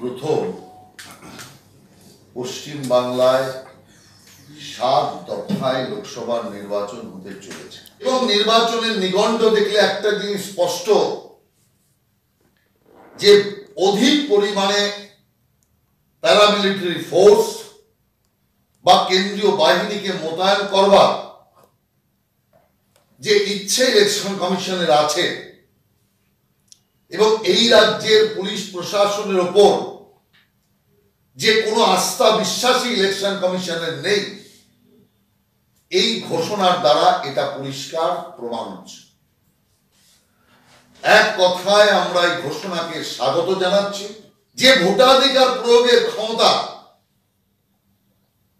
প্রথম পশ্চিম বাংলায় সাত দফায় লোকসভার নির্বাচন হতে চলেছে। এবং নির্বাচনের নিগণ্ড দেখলে একটা জিনিস স্পষ্ট, যে অধিক পরিমাণে প্যারামিলিটারি ফোর্স বা কেন্দ্রীয় বাহিনীকে মোতায়েন করবার যে ইচ্ছে ইলেকশন কমিশনের আছে এবং এই রাজ্যের পুলিশ প্রশাসনের ওপর যে কোনো আস্থা বিশ্বাসী ইলেকশন কমিশনের নেই, এই ঘোষণার দ্বারা এটা পরিষ্কার প্রমাণ হচ্ছে। এক কথায় আমরা এই ঘোষণাকে স্বাগত জানাচ্ছি। যে ভোটাধিকার প্রয়োগের ক্ষমতা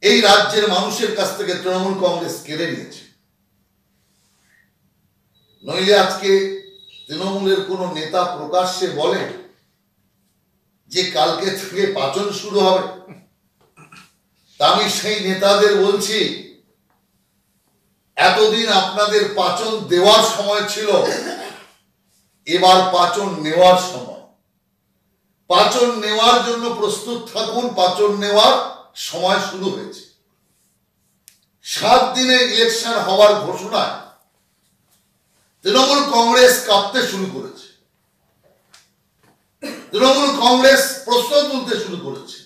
এই রাজ্যের মানুষের কাছ থেকে তৃণমূল কংগ্রেস কেড়ে নিয়েছে। নইলে আজকে তৃণমূলের কোন নেতা প্রকাশ্যে বলে যে কালকে থেকে পাচন শুরু হবে। আমি সেই নেতাদের বলছি, এতদিন আপনাদের পাচন দেওয়ার সময় ছিল, এবার পাচন নেওয়ার সময়। পাচন নেওয়ার জন্য প্রস্তুত থাকুন, পাচন নেওয়ার সময় শুরু হয়েছে। সাত দিনে ইলেকশন হওয়ার ঘোষণায় তৃণমূল কংগ্রেস কাঁপতে শুরু করেছে। তৃণমূল কংগ্রেস প্রশ্ন তুলতে শুরু করেছে।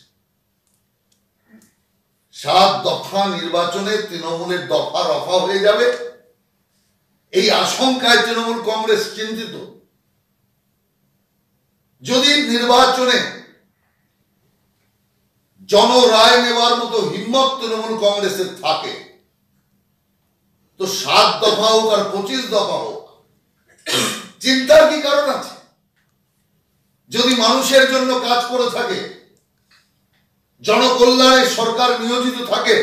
সাত দফা নির্বাচনে তৃণমূলের দফা রফা হয়ে যাবে। এই আশঙ্কায় তৃণমূল কংগ্রেস চিন্তিত। যদি নির্বাচনে জনরায় নেওয়ার মতো হিম্মত তৃণমূল কংগ্রেসের থাকে, তো সাত দফা হোক আর পঁচিশ দফা হোক চিন্তার কি কারণ আছে? যদি মানুষের জন্য কাজ করে থাকে, জনকল্যাণে সরকার নিয়োজিত থাকে,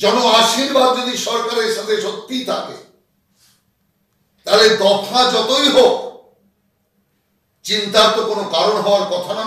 জন আশীর্বাদ যদি সরকারের সাথে সত্যি থাকে, তাহলে দফা যতই হোক, চিন্তার তো কোনো কারণ হওয়ার কথা না